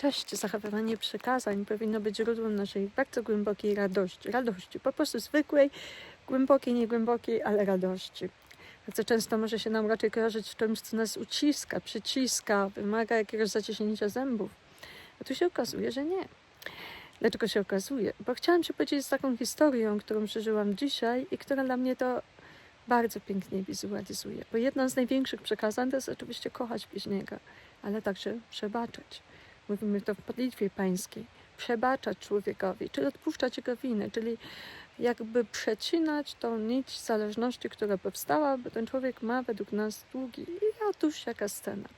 Cześć, zachowywanie przykazań powinno być źródłem naszej bardzo głębokiej radości. Radości, po prostu zwykłej, głębokiej, niegłębokiej, ale radości. Bardzo często może się nam raczej kojarzyć z czymś, co nas uciska, przyciska, wymaga jakiegoś zaciśnięcia zębów. A tu się okazuje, że nie. Dlaczego się okazuje? Bo chciałam się podzielić z taką historią, którą przeżyłam dzisiaj i która dla mnie to bardzo pięknie wizualizuje. Bo jedno z największych przekazań to jest oczywiście kochać bliźniego, ale także przebaczać. Mówimy to w modlitwie pańskiej. Przebaczać człowiekowi, czyli odpuszczać jego winy, czyli jakby przecinać tą nić zależności, która powstała, bo ten człowiek ma według nas długi. I otóż jaka scena.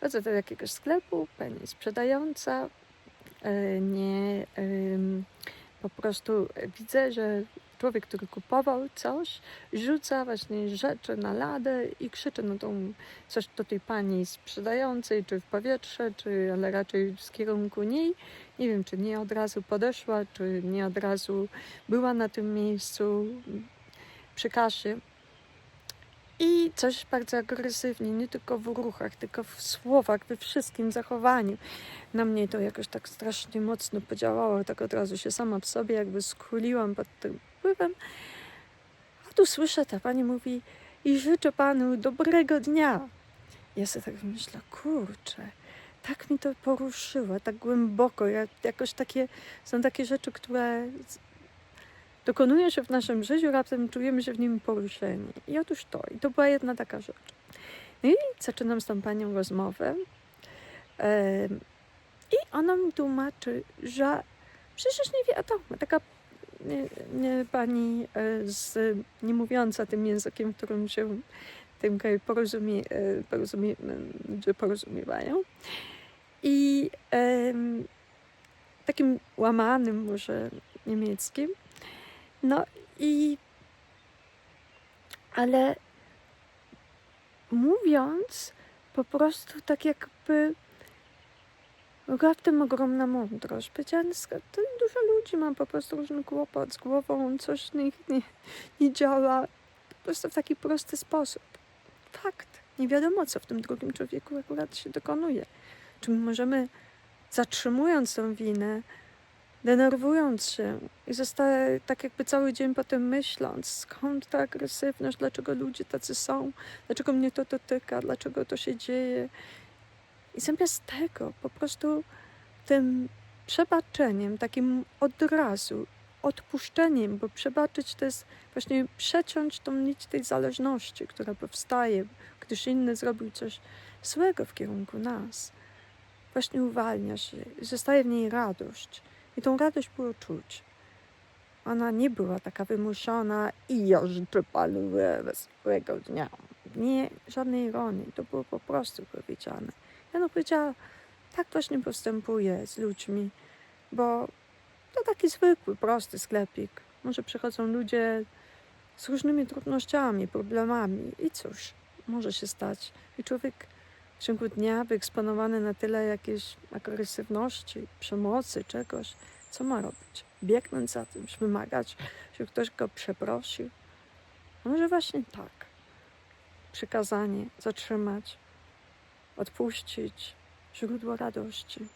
Chodzę do jakiegoś sklepu, pani sprzedająca, e, nie, em, po prostu widzę, że człowiek, który kupował coś, rzuca właśnie rzeczy na ladę i krzyczy na tą, coś do tej pani sprzedającej, czy w powietrze, czy ale raczej w kierunku niej. Nie wiem, czy nie od razu podeszła, czy nie od razu była na tym miejscu przy kasie. I coś bardzo agresywnie, nie tylko w ruchach, tylko w słowach, we wszystkim zachowaniu. Na mnie to jakoś tak strasznie mocno podziałało, tak od razu się sama w sobie jakby skuliłam pod tym wpływem. A tu słyszę, ta pani mówi i życzę panu dobrego dnia. Ja sobie tak myślę, kurczę, tak mi to poruszyło, tak głęboko, jak, jakoś takie, są takie rzeczy, które dokonuje się w naszym życiu, raptem czujemy się w nim poruszeni. I otóż to, i to była jedna taka rzecz. No i zaczynam z tą panią rozmowę. I ona mi tłumaczy, że przecież nie wiadomo, taka nie, nie, pani e, z, nie mówiąca tym językiem, którym się tym kraju porozumie, e, porozumie, porozumiewają. I takim łamanym może niemieckim. No i ale mówiąc po prostu tak jakby raptem ogromna mądrość. Powiedziałam, "Sk- to dużo ludzi ma po prostu różny kłopot z głową, coś nie, nie, nie działa. Po prostu w taki prosty sposób. Fakt. Nie wiadomo, co w tym drugim człowieku akurat się dokonuje. Czy my możemy, zatrzymując tą winę, denerwując się i zostaje tak jakby cały dzień potem myśląc, skąd ta agresywność, dlaczego ludzie tacy są, dlaczego mnie to dotyka, dlaczego to się dzieje. I zamiast tego po prostu tym przebaczeniem, takim od razu, odpuszczeniem, bo przebaczyć to jest właśnie przeciąć tą nić tej zależności, która powstaje, gdyż inny zrobił coś złego w kierunku nas. Właśnie uwalnia się zostaje w niej radość. I tą radość było czuć. Ona nie była taka wymuszona i ja życzę panu wesołego dnia. Nie, żadnej ironii. To było po prostu powiedziane. Ja no powiedziała, tak właśnie postępuję z ludźmi, bo to taki zwykły, prosty sklepik. Może przychodzą ludzie z różnymi trudnościami, problemami i cóż, może się stać. I człowiek w ciągu dnia wyeksponowany na tyle jakiejś agresywności, przemocy, czegoś, co ma robić? Biegnąć za tym, wymagać, żeby ktoś go przeprosił? A może właśnie tak. Przykazanie, zatrzymać, odpuścić, źródło radości.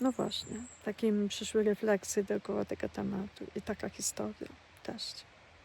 No właśnie, takim przyszły refleksje dookoła tego tematu i taka historia też.